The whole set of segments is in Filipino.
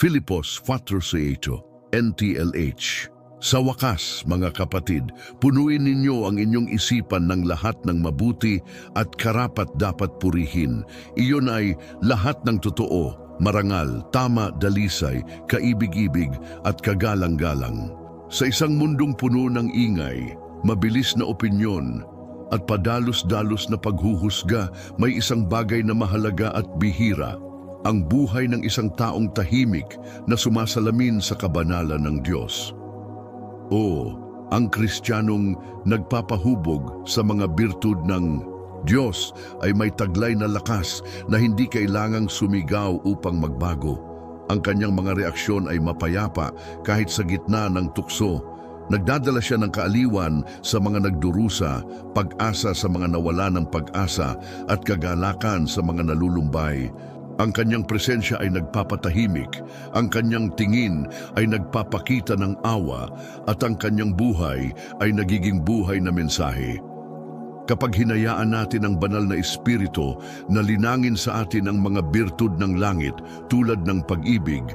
Filipos 4.8, NTLH. Sa wakas, mga kapatid, punuin ninyo ang inyong isipan ng lahat ng mabuti at karapat dapat purihin. Iyon ay lahat ng totoo, marangal, tama, dalisay, kaibig-ibig at kagalang-galang. Sa isang mundong puno ng ingay, mabilis na opinyon, at padalos-dalos na paghuhusga, may isang bagay na mahalaga at bihira, ang buhay ng isang taong tahimik na sumasalamin sa kabanalan ng Diyos. O ang kristyanong nagpapahubog sa mga birtud ng Diyos ay may taglay na lakas na hindi kailangang sumigaw upang magbago. Ang kanyang mga reaksyon ay mapayapa kahit sa gitna ng tukso. Nagdadala siya ng kaaliwan sa mga nagdurusa, pag-asa sa mga nawala ng pag-asa at kagalakan sa mga nalulumbay. Ang kanyang presensya ay nagpapatahimik, ang kanyang tingin ay nagpapakita ng awa at ang kanyang buhay ay nagiging buhay na mensahe. Kapag hinayaan natin ang banal na espiritu na linangin sa atin ang mga birtud ng langit tulad ng pag-ibig,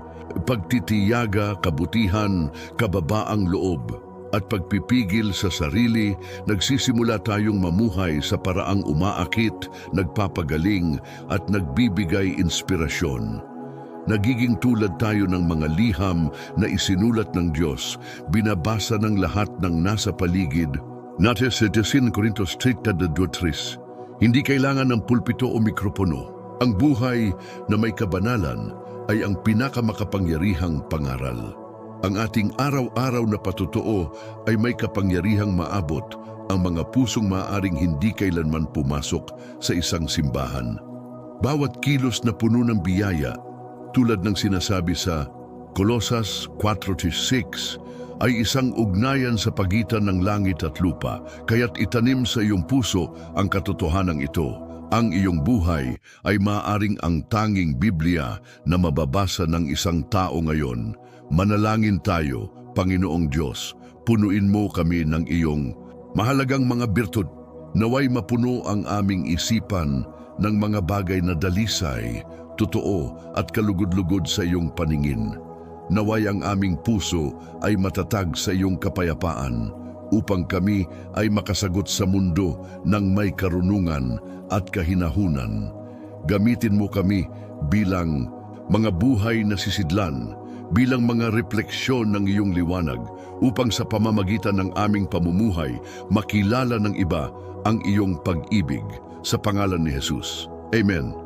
pagtitiyaga, kabutihan, kababaang loob, at pagpipigil sa sarili, nagsisimula tayong mamuhay sa paraang umaakit, nagpapagaling at nagbibigay inspirasyon. Nagiging tulad tayo ng mga liham na isinulat ng Diyos, binabasa ng lahat ng nasa paligid. Nate sa 10 Corinthos 3.23, hindi kailangan ng pulpito o mikropono. Ang buhay na may kabanalan ay ang pinakamakapangyarihang pangaral. Ang ating araw-araw na patutuo ay may kapangyarihang maabot ang mga pusong maaring hindi kailanman pumasok sa isang simbahan. Bawat kilos na puno ng biyaya, tulad ng sinasabi sa Colosas 4.6, ay isang ugnayan sa pagitan ng langit at lupa, kaya't itanim sa iyong puso ang katotohanan ito. Ang iyong buhay ay maaring ang tanging Biblia na mababasa ng isang tao ngayon. Manalangin tayo, Panginoong Diyos, punuin mo kami ng iyong mahalagang mga birtud. Naway mapuno ang aming isipan ng mga bagay na dalisay, totoo at kalugod-lugod sa iyong paningin. Naway ang aming puso ay matatag sa iyong kapayapaan upang kami ay makasagot sa mundo ng may karunungan at kahinahunan. Gamitin mo kami bilang mga buhay na sisidlan, bilang mga refleksyon ng iyong liwanag upang sa pamamagitan ng aming pamumuhay makilala ng iba ang iyong pag-ibig sa pangalan ni Jesus. Amen.